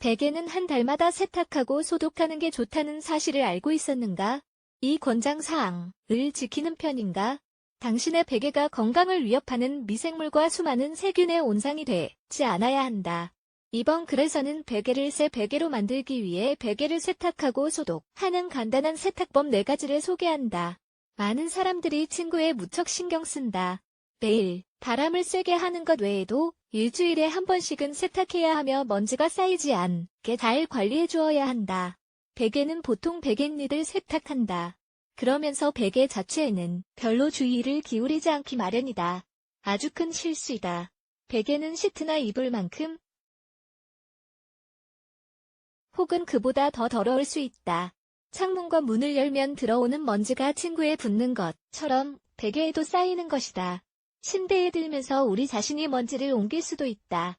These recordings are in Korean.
베개는 한 달마다 세탁하고 소독하는 게 좋다는 사실을 알고 있었는가? 이 권장사항을 지키는 편인가? 당신의 베개가 건강을 위협하는 미생물과 수많은 세균의 온상이 되지 않아야 한다. 이번 글에서는 베개를 새 베개로 만들기 위해 베개를 세탁하고 소독하는 간단한 세탁법 4가지를 소개한다. 많은 사람들이 친구에 무척 신경 쓴다. 매일 바람을 쐬게 하는 것 외에도 일주일에 한 번씩은 세탁해야 하며 먼지가 쌓이지 않게 잘 관리해 주어야 한다. 베개는 보통 베갯잎을 세탁한다. 그러면서 베개 자체에는 별로 주의를 기울이지 않기 마련이다. 아주 큰 실수이다. 베개는 시트나 이불 만큼 혹은 그보다 더 더러울 수 있다. 창문과 문을 열면 들어오는 먼지가 친구에 붙는 것처럼 베개에도 쌓이는 것이다. 침대에 들면서 우리 자신이 먼지를 옮길 수도 있다.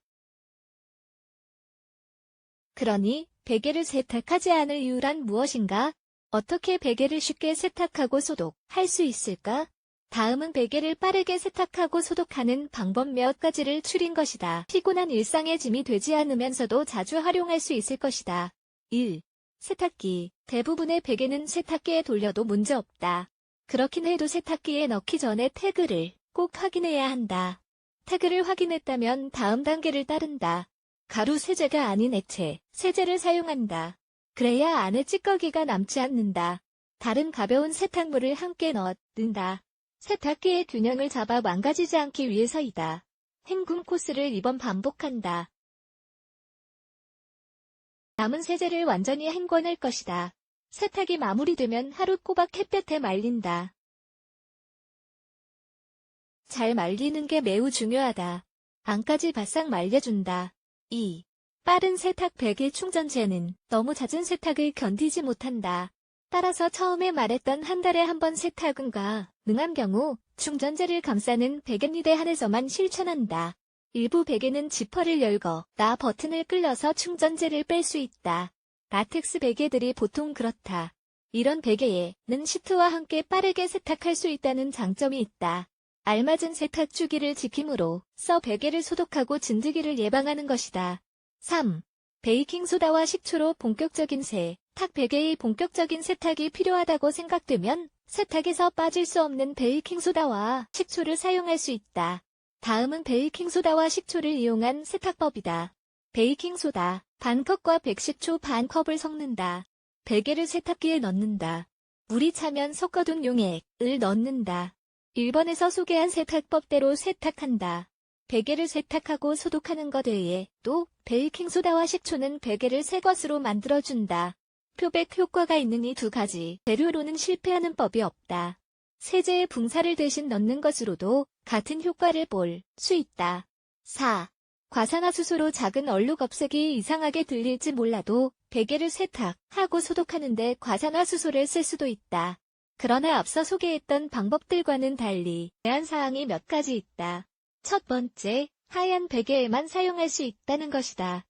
그러니 베개를 세탁하지 않을 이유란 무엇인가? 어떻게 베개를 쉽게 세탁하고 소독할 수 있을까? 다음은 베개를 빠르게 세탁하고 소독하는 방법 몇 가지를 추린 것이다. 피곤한 일상의 짐이 되지 않으면서도 자주 활용할 수 있을 것이다. 1. 세탁기. 대부분의 베개는 세탁기에 돌려도 문제없다. 그렇긴 해도 세탁기에 넣기 전에 태그를 꼭 확인해야 한다. 태그를 확인했다면 다음 단계를 따른다. 가루 세제가 아닌 액체, 세제를 사용한다. 그래야 안에 찌꺼기가 남지 않는다. 다른 가벼운 세탁물을 함께 넣는다. 세탁기의 균형을 잡아 망가지지 않기 위해서이다. 헹굼 코스를 이번 반복한다. 남은 세제를 완전히 헹궈낼 것이다. 세탁이 마무리되면 하루 꼬박 햇볕에 말린다. 잘 말리는 게 매우 중요하다. 안까지 바싹 말려준다. 2. 빠른 세탁 베개 충전재는 너무 잦은 세탁을 견디지 못한다. 따라서 처음에 말했던 한 달에 한 번 세탁은가 능한 경우 충전재를 감싸는 베갯니에 한해서만 실천한다. 일부 베개는 지퍼를 열거 나 버튼을 끌려서 충전재를 뺄 수 있다. 라텍스 베개들이 보통 그렇다. 이런 베개에는 시트와 함께 빠르게 세탁할 수 있다는 장점이 있다. 알맞은 세탁 주기를 지킴으로 써 베개를 소독하고 진드기를 예방하는 것이다. 3. 베이킹소다와 식초로 본격적인 세 탁 베개의 본격적인 세탁이 필요하다고 생각되면 세탁에서 빠질 수 없는 베이킹소다와 식초를 사용할 수 있다. 다음은 베이킹소다와 식초를 이용한 세탁법이다. 베이킹소다 반컵과 백식초 반컵을 섞는다. 베개를 세탁기에 넣는다. 물이 차면 섞어둔 용액을 넣는다. 1번에서 소개한 세탁법대로 세탁한다. 베개를 세탁하고 소독하는 것 외에 또 베이킹소다와 식초는 베개를 새 것으로 만들어준다. 표백 효과가 있는 이 두 가지 재료로는 실패하는 법이 없다. 세제에 붕사를 대신 넣는 것으로도 같은 효과를 볼 수 있다. 4. 과산화수소로 작은 얼룩 없애기 이상하게 들릴지 몰라도 베개를 세탁하고 소독하는데 과산화수소를 쓸 수도 있다. 그러나 앞서 소개했던 방법들과는 달리 제한 사항이 몇 가지 있다. 첫 번째, 하얀 베개에만 사용할 수 있다는 것이다.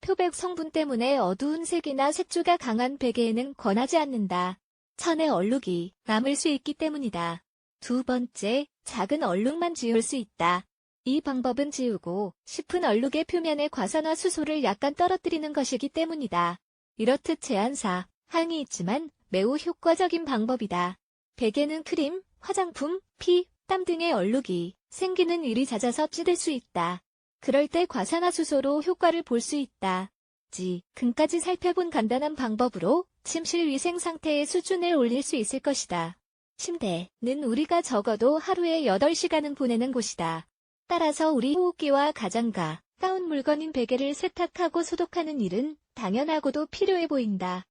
표백 성분 때문에 어두운 색이나 색조가 강한 베개에는 권하지 않는다. 천의 얼룩이 남을 수 있기 때문이다. 두 번째, 작은 얼룩만 지울 수 있다. 이 방법은 지우고 싶은 얼룩의 표면에 과산화 수소를 약간 떨어뜨리는 것이기 때문이다. 이렇듯 제한사, 항이 있지만 매우 효과적인 방법이다. 베개는 크림, 화장품, 피, 땀 등의 얼룩이 생기는 일이 잦아서 찌들 수 있다. 그럴 때 과산화수소로 효과를 볼 수 있다. 지, 근까지 살펴본 간단한 방법으로 침실 위생 상태의 수준을 올릴 수 있을 것이다. 침대는 우리가 적어도 하루에 8시간은 보내는 곳이다. 따라서 우리 호흡기와 가장가, 가운 물건인 베개를 세탁하고 소독하는 일은 당연하고도 필요해 보인다.